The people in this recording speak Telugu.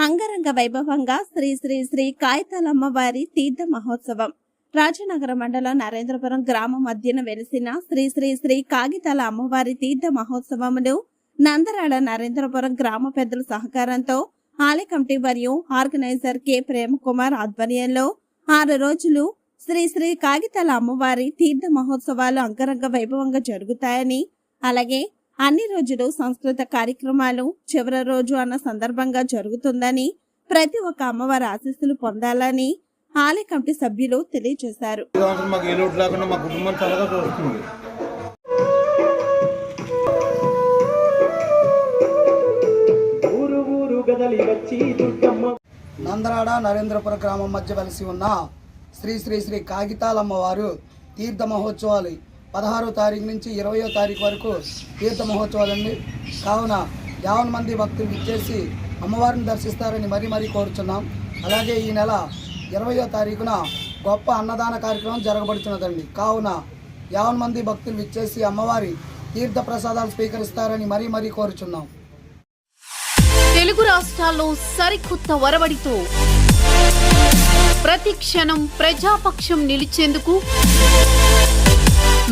అంగరంగ వైభవంగా శ్రీ శ్రీ శ్రీ కాయితాలమ్మవారి తీర్థ మహోత్సవం. రాజనగర మండలం నరేంద్రపురం గ్రామం మధ్యన వెలిసిన శ్రీ శ్రీ శ్రీ కాగితాల అమ్మవారి తీర్థ మహోత్సవమును నందరాడ నరేంద్రపురం గ్రామ పెద్దల సహకారంతో ఆలయ కమిటీ మరియు ఆర్గనైజర్ కె ప్రేమకుమార్ ఆధ్వర్యంలో ఆరు రోజులు శ్రీ శ్రీ కాగితాల అమ్మవారి తీర్థ మహోత్సవాలు అంగరంగ వైభవంగా జరుగుతాయని అలాగే అన్ని రోజులు సంస్కృత కార్యక్రమాలు చివరి రోజు అన్న సందర్భంగా జరుగుతుందని ప్రతి ఒక్క అమ్మవారి ఆశీస్సులు పొందాలని ఆలయ కమిటీ సభ్యులు తెలియజేశారు. నందరాడ నరేంద్రపుర గ్రామం మధ్య వెలిసి ఉన్న శ్రీ శ్రీ శ్రీ కాగితాలమ్మవారు తీర్థ మహోత్సవాలు పదహారో తారీఖు నుంచి ఇరవయో తారీఖు వరకు తీర్థ మహోత్సవాలండి కావున యావన్ మంది భక్తులు ఇచ్చేసి అమ్మవారిని దర్శిస్తారని మరీ మరీ కోరుచున్నాం. అలాగే ఈ నెల ఇరవయో తారీఖున గొప్ప అన్నదాన కార్యక్రమం జరగబడుతున్నదండి కావున యావన్ మంది భక్తులు ఇచ్చేసి అమ్మవారి తీర్థ ప్రసాదాలు స్వీకరిస్తారని మరీ మరీ కోరుచున్నాం. తెలుగు రాష్ట్రాల్లో సరికొత్త వరవడితో ప్రతి క్షణం ప్రజాపక్షం నిలిచేందుకు